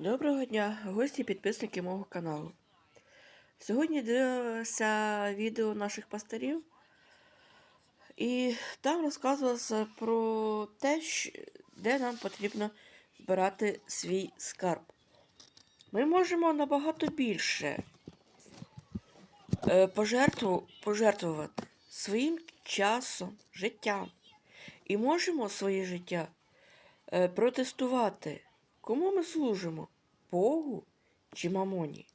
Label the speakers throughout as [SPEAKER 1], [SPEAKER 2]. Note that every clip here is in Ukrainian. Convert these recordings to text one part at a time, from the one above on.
[SPEAKER 1] Доброго дня, гості і підписники мого каналу. Сьогодні дивилася відео наших пастирів, і там розказувалося про те, де нам потрібно збирати свій скарб. Ми можемо набагато більше е, пожертву, пожертвувати своїм часом, життям. І можемо своє життя е, протестувати. Кому ми служимо? Богу чи мамоні?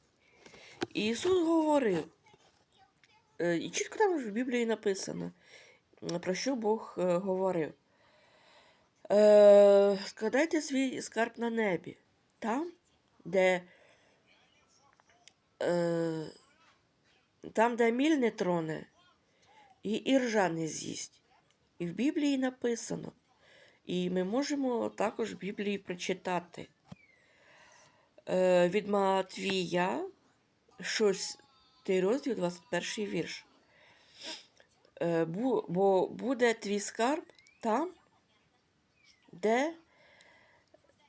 [SPEAKER 1] І Ісус говорив, е, і чітко там в Біблії написано, про що Бог е, говорив. Е, складайте свій скарб на небі, там, де, там, де міль не троне, і іржа не з'їсть. І в Біблії написано. І ми можемо також в Біблії прочитати е, від Матвія, щось той розділ, 21 вірш. Е, бо буде твій скарб там, де,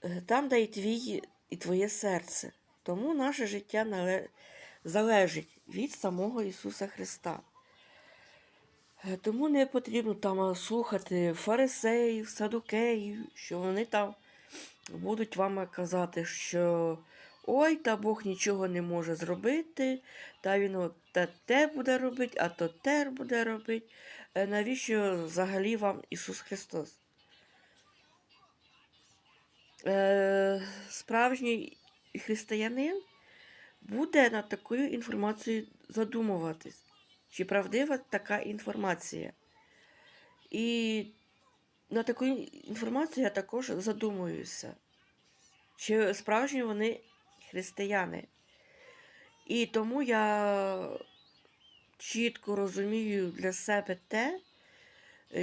[SPEAKER 1] е, там, де і, твій, і твоє серце. Тому наше життя залежить від самого Ісуса Христа. Е, Тому не потрібно там слухати фарисеїв, садукеїв, що вони там будуть вам казати, що ой, та Бог нічого не може зробити, та він от те, буде робити, а то те буде робити. Е, Навіщо взагалі вам Ісус Христос? Е, справжній християнин буде над такою інформацією задумуватись. Чи правдива така інформація? І на таку інформацію я також задумуюся, чи справжні вони християни. І тому я чітко розумію для себе те,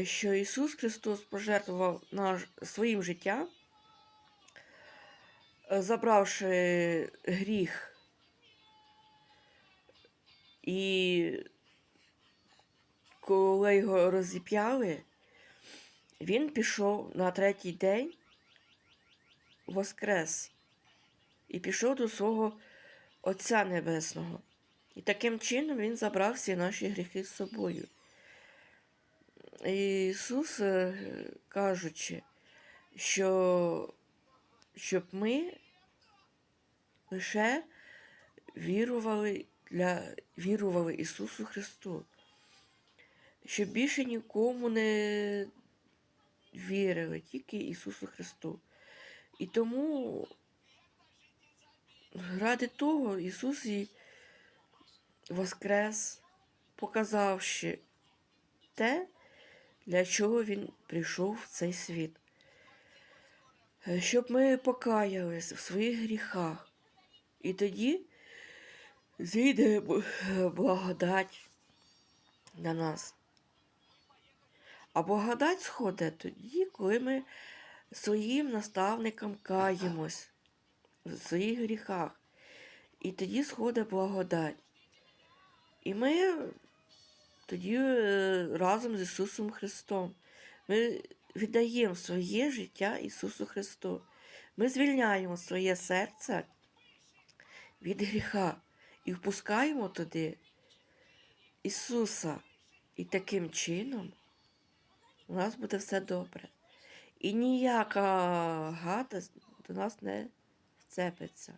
[SPEAKER 1] що Ісус Христос пожертвував наш, своїм життям, забравши гріх і коли його розіп'яли, він пішов на третій день воскрес і пішов до свого Отця Небесного. І таким чином він забрав всі наші гріхи з собою. Ісус, е, кажучи, що щоб ми лише вірували для вірували Ісусу Христу щоб більше нікому не вірили, тільки Ісусу Христу. І тому ради того Ісус і воскрес, показавши те, для чого Він прийшов в цей світ. Е, Щоб ми покаялись в своїх гріхах. І тоді зійде благодать на нас. А благодать сходить тоді, коли ми своїм наставникам каємось в своїх гріхах. І тоді сходить благодать. І ми тоді е, разом з Ісусом Христом. Ми віддаємо своє життя Ісусу Христу. Ми звільняємо своє серце від гріха і впускаємо туди Ісуса. І таким чином у нас буде все добре. І ніяка гадость до нас не вцепиться.